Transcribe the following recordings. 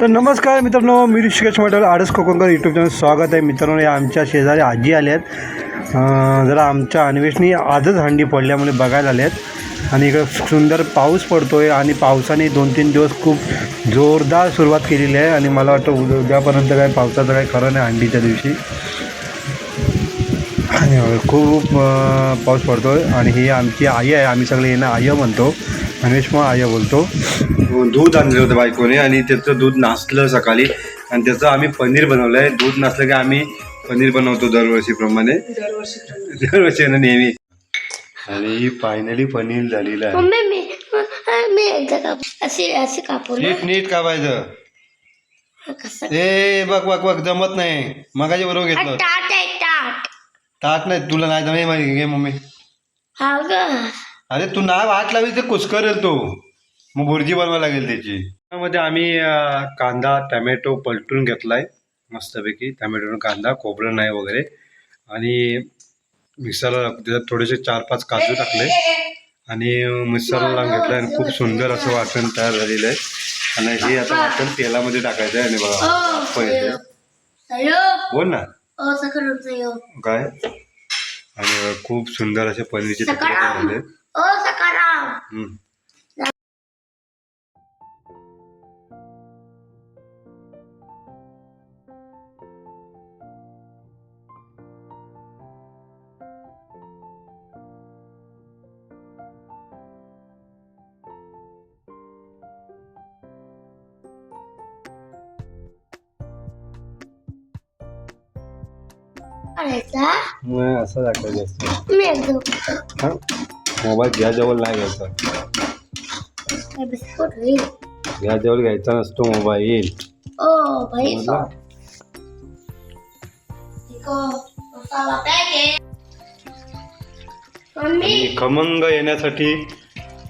तर नमस्कार मित्रांनो मी ऋषिकेश मॉडेल आडस कोकणकर यूट्यूब चॅनल स्वागत आहे. मित्रांनो या आमच्या शेजारी आजी आल्या आहेत. जरा आमच्या अन्वेषणी आजच हंडी पडल्यामुळे बघायला आल्या आहेत. आणि इकडं सुंदर पाऊस पडतो आहे आणि पावसाने दोन तीन दिवस खूप जोरदार सुरुवात केलेली आहे. आणि मला वाटतं उद्या उद्यापर्यंत काय पावसाचं काही खरं नाही हंडीच्या दिवशी. आणि खूप पाऊस पडतो आहे आणि ही आमची आई आहे. आम्ही सगळे यांना आय म्हणतो. मग आय बोलतो. दूध आणलं होतं बायकोने आणि त्याचं दूध नासलं सकाळी. आणि त्याचं आम्ही पनीर बनवलं आहे दूध नसलं की आम्ही पनीर बनवतो दरवर्षीप्रमाणे. दरवर्षी ना नेहमी. आणि ही फायनली पनीर झालेलं आहे. नीट नीट कापायचं. ए बघ बघ बघ जमत नाही. मगाच्या बरोबर घेतलं ताट नाही तुला नाही जमा माहिती घे मम्मी. हा ग. अरे तू नाही वाट लावली ते कुचकरेल तो. मग भुर्जी बनवायला लागेल त्याची. त्यामध्ये आम्ही कांदा टमॅटो पलटून घेतलाय मस्तपैकी. टमॅटो कांदा खोबरं नाही वगैरे. आणि मिक्सरला त्याच्यात थोडेसे चार पाच काजू टाकले. आणि मिक्सरला लावून घेतलं आणि खूप सुंदर असं वाटण तयार झालेलं आहे. आणि हे आता वाटण तेलामध्ये टाकायचं आहे आणि बघा पहिले. बोल ना. काय? आणि खूप सुंदर असे पनीरचे झाले ओ सकाराम हम्म. करायचा नाही असं दाखवायचं असतं मी एकदा हा मोबाईल घ्याजवळ नाही घ्यायचा. घ्याजवळ घ्यायचा नसतो मोबाईल. खमंग येण्यासाठी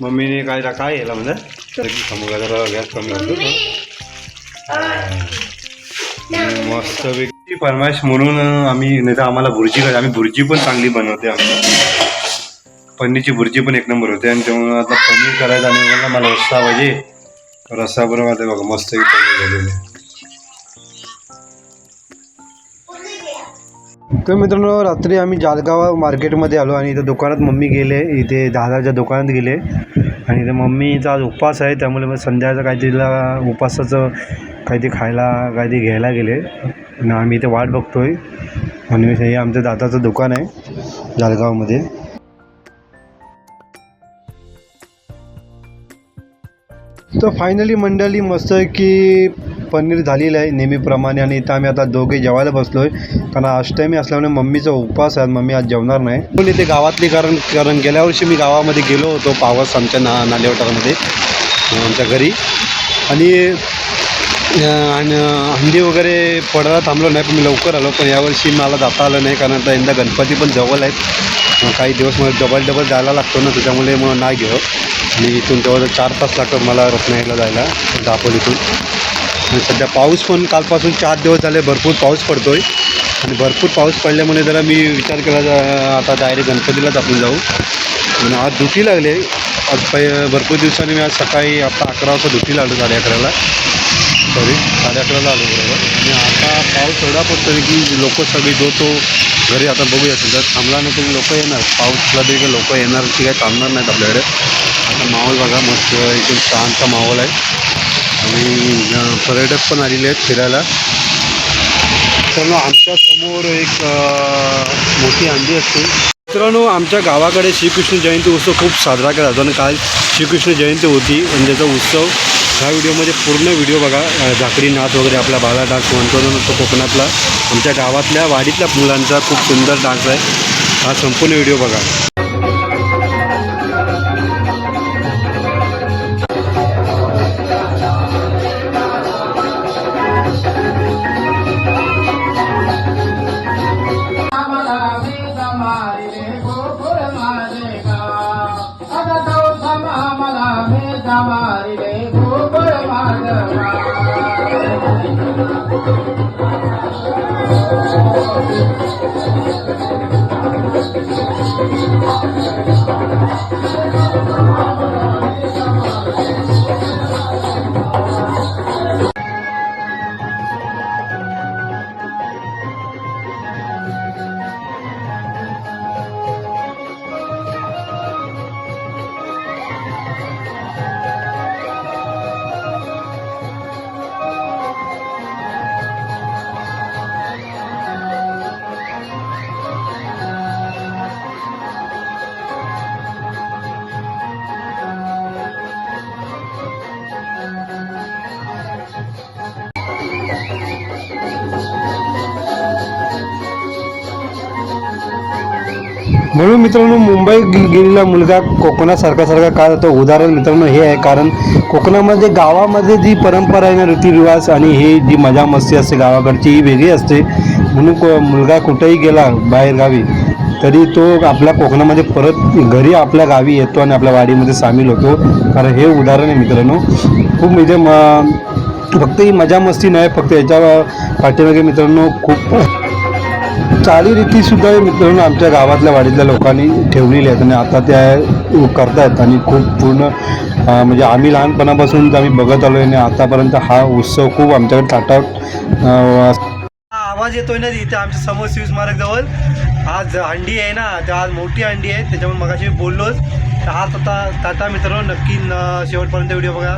मम्मीने काय काय केलं म्हणजे खमंग जरा गॅस कमी होतो मस्त व्यक्ती फरमाईश म्हणून आम्ही नाही तर आम्हाला भुर्जी आम्ही भुर्जी पण चांगली बनवते आम्ही पनीरची भुर्जी पण एक नंबर होते आणि त्यामुळे आता पनीर करायचं आणि मला मला रस्सा पाहिजे रस्सा बरोबर आता बघा मस्त पनीर झालेलं. आहे तर मित्रांनो रात्री आम्ही जालगाव मार्केटमध्ये आलो आणि इथं दुकानात मम्मी गेले इथे दादाच्या दुकानात गेले. आणि इथं मम्मीचा आज उपवास आहे त्यामुळे मग संध्याकाळचं काहीतरीला उपवासाचं काहीतरी खायला काहीतरी घ्यायला गेले. आणि आम्ही इथे वाट बघतो आहे आणि हे आमचं दादाचं दुकान आहे जालगावमध्ये. तर फायनली मंडळी मस्त की पनीर झालेलं आहे नेहमीप्रमाणे आणि इथं आम्ही आता दोघे जेवायला बसलो आहे कारण अष्टमी असल्यामुळे मम्मीचा उपवास आहे मम्मी आज जेवणार नाही. पण इथे गावातली कारण कारण गेल्या वर्षी मी गावामध्ये गेलो होतो पावस आमच्या ना नालेवटामध्ये आमच्या घरी. आणि आणि हंडी वगैरे पडायला थांबलो नाही पण मी लवकर आलो. पण यावर्षी मला जाता आलं नाही कारण आता यंदा गणपती पण जवळ आहेत. काही दिवस मला डबल डबल जायला लागतो ना त्याच्यामुळे मग नाही घेऊ आणि इथून जवळजवळ चार तास लागतात मला रत्नागिरीला जायला दापोलीतून. आणि सध्या पाऊस पण कालपासून चार दिवस झाले भरपूर पाऊस पडतो आहे आणि भरपूर पाऊस पडल्यामुळे जरा मी विचार केला आता डायरेक्ट गणपतीलाच आपण जाऊ. आणि आज ड्युटी लागले आज पै भरपूर दिवसांनी मी आज सकाळी आता अकरा वाजता ड्युटीला लागलो साडे अकराला. सॉरी साडे अकराला आलो बरोबर. आणि आता पाऊस एवढा पडतो आहे की लोक सगळी जो तो घरी आता बघूया. जर थांबला नाही तरी लोक येणार. पाऊस पडला तरी काही लोक येणार की काही थांबणार नाहीत आपल्याकडे. आता माहोल बघा मस्त एकदम शांत माहोल आहे. आणि पर्यटक पण आलेले आहेत फिरायला. मित्रांनो आमच्यासमोर एक मोठी अंडी असते. मित्रांनो आमच्या गावाकडे श्रीकृष्ण जयंती उत्सव खूप साजरा केला जातो. आणि काल श्रीकृष्ण जयंती होती आणि त्याचा उत्सव ह्या व्हिडिओमध्ये पूर्ण व्हिडिओ बघा. झाकडी नाच वगैरे आपला बाला डान्स म्हणतो ना तो कोकणातला. आमच्या गावातल्या वाडीतल्या मुलांचा खूप सुंदर डान्स आहे. हा संपूर्ण व्हिडिओ बघा. आता मारिले गोपळ माधवा म्हणून मित्रांनो मुंबई गेलेला मुलगा कोकणासारखा सारखा का जातो? उदाहरण मित्रांनो हे आहे. कारण कोकणामध्ये गावामध्ये जी परंपरा आहे ना रीतिरिवाज आणि हे जी मजा मस्ती असते गावाकडची ही वेगळी असते. म्हणून को मुलगा कुठेही गेला बाहेर गावी तरी तो आपल्या कोकणामध्ये परत घरी आपल्या गावी येतो आणि आपल्या वाडीमध्ये सामील होतो. कारण हे उदाहरण आहे मित्रांनो. खूप म्हणजे म फक्त ही मजा मस्ती नाही फक्त याच्या पाठीमागे मित्रांनो खूप चालीरीतीसुद्धा मित्रांनो आमच्या गावातल्या वाडीतल्या लोकांनी ठेवलेली आहेत आणि आता त्या करतायत आणि खूप पूर्ण म्हणजे आम्ही लहानपणापासून आम्ही बघत आलो आणि आतापर्यंत हा उत्सव खूप आमच्याकडे ताटात आवाज येतोय ना इथे आमच्यासमोर शिवस्मारक जवळ आज हंडी आहे ना तर आज मोठी हंडी आहे त्याच्यामुळे मगाशी मी बोललोच. तर हा ताटा टाटा मित्रांनो नक्की शेवटपर्यंत व्हिडिओ बघा.